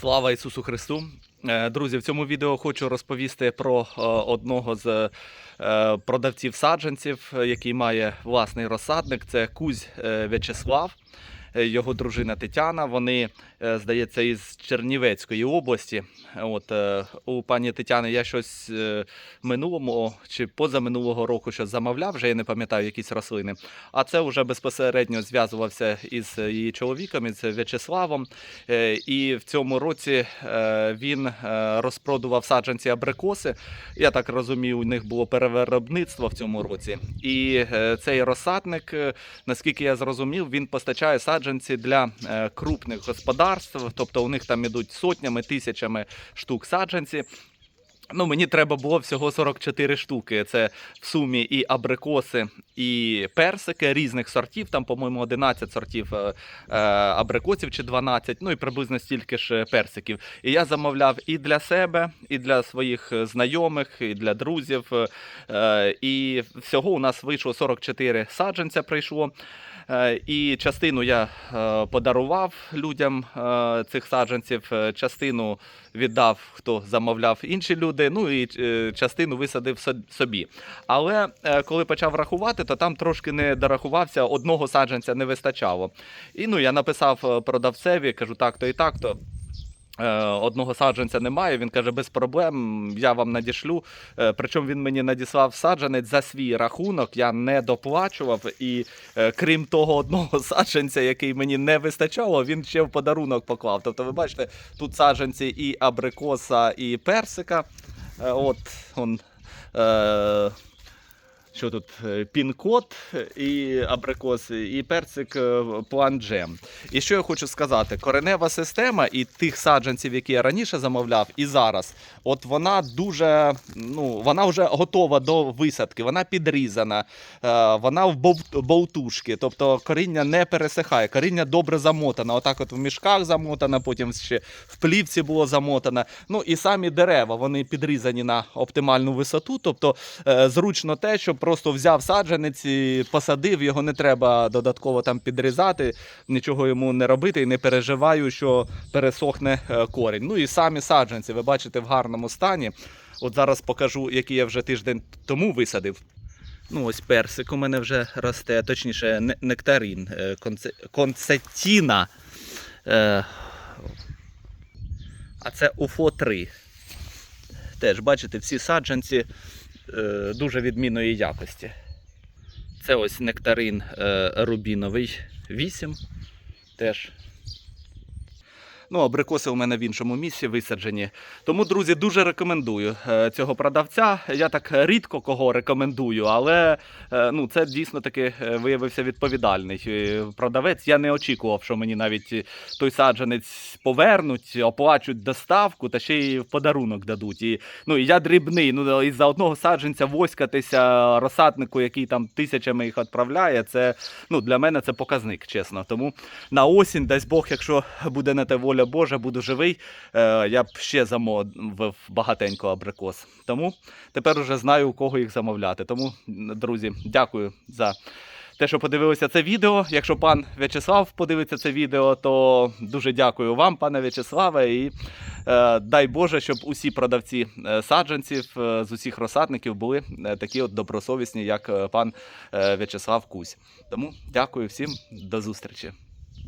Слава Ісусу Христу! Е, Друзі, в цьому відео хочу розповісти про е, одного з е, продавців саджанців, який має власний розсадник. Це Кузь В'ячеслав, його дружина Тетяна. Вони, е, здається, із Чернівецької області. От е, у пані Тетяни я щось е, минулому чи позаминулого року щось замовляв, вже я не пам'ятаю якісь рослини. А це вже безпосередньо зв'язувався із її чоловіком, із В'ячеславом. Е, І в цьому році е, він е, розпродував саджанці абрикоси. Я так розумію, у них було перевиробництво в цьому році. І е, цей розсадник, е, наскільки я зрозумів, він постачає саджанці для е, крупних господарств, тобто у них там ідуть сотнями, тисячами штук саджанці. Ну, мені треба було всього 44 штуки. Це в сумі і абрикоси, і персики різних сортів. Там, по-моєму, 11 сортів е, е, абрикосів чи 12, ну і приблизно стільки ж персиків. І я замовляв і для себе, і для своїх знайомих, і для друзів. І всього у нас вийшло 44 саджанця прийшло. Е, І частину я е, подарував людям е, цих саджанців, частину віддав, хто замовляв інші люди. Ну і частину висадив собі. Але коли почав рахувати, то там трошки не дорахувався, одного саджанця не вистачало. І ну я написав продавцеві, кажу, так-то і так-то. Е, Одного саджанця немає. Він каже, без проблем, я вам надішлю. Е, Причому він мені надіслав саджанець за свій рахунок. Я не доплачував. І е, крім того одного саджанця, який мені не вистачало, він ще в подарунок поклав. Тобто, ви бачите, тут саджанці і абрикоса, і персика. Е, От он. Е, що тут е, пін-код і абрикос, і персик е, план джем. І що я хочу сказати: коренева система і тих саджанців, які я раніше замовляв, і зараз, от вона дуже, ну вона вже готова до висадки, вона підрізана, е, вона в болтушки, тобто коріння не пересихає, коріння добре замотане. Отак, от в мішках замотане, потім ще в плівці було замотане. Ну і самі дерева вони підрізані на оптимальну висоту. Тобто е, зручно те, що просто взяв саджанець, і посадив, його не треба додатково там підрізати, нічого йому не робити і не переживаю, що пересохне е, корінь. Ну і самі саджанці, ви бачите в гарному стані. От зараз покажу, який я вже тиждень тому висадив. Ну, ось персик у мене вже росте, точніше, не- нектарин, е, конце- концетіна. Е, А це УФО 3. Теж бачите, всі саджанці дуже відмінної якості. Це ось нектарин е, рубіновий 8. Теж. Ну, абрикоси у мене в іншому місці висаджені. Тому, друзі, дуже рекомендую е, цього продавця. Я так рідко кого рекомендую, але е, ну, це дійсно таки е, виявився відповідальний продавець. Я не очікував, що мені навіть той саджанець повернуть, оплачуть доставку та ще й в подарунок дадуть. І, ну, і я дрібний. Ну, із-за одного саджанця воськатися розсаднику, який там тисячами їх відправляє, це ну, для мене це показник, чесно. Тому на осінь, дасть Бог, якщо буде на те воля Божа, буду живий, е, я б ще замовив багатенько абрикос. Тому тепер уже знаю, у кого їх замовляти. Тому, друзі, дякую за. Те, що подивилися це відео. Якщо пан В'ячеслав подивиться це відео, то дуже дякую вам, пане В'ячеславе. І е, дай Боже, щоб усі продавці е, саджанців е, з усіх розсадників були е, такі от добросовісні, як пан В'ячеслав Кузь. Тому дякую всім, до зустрічі.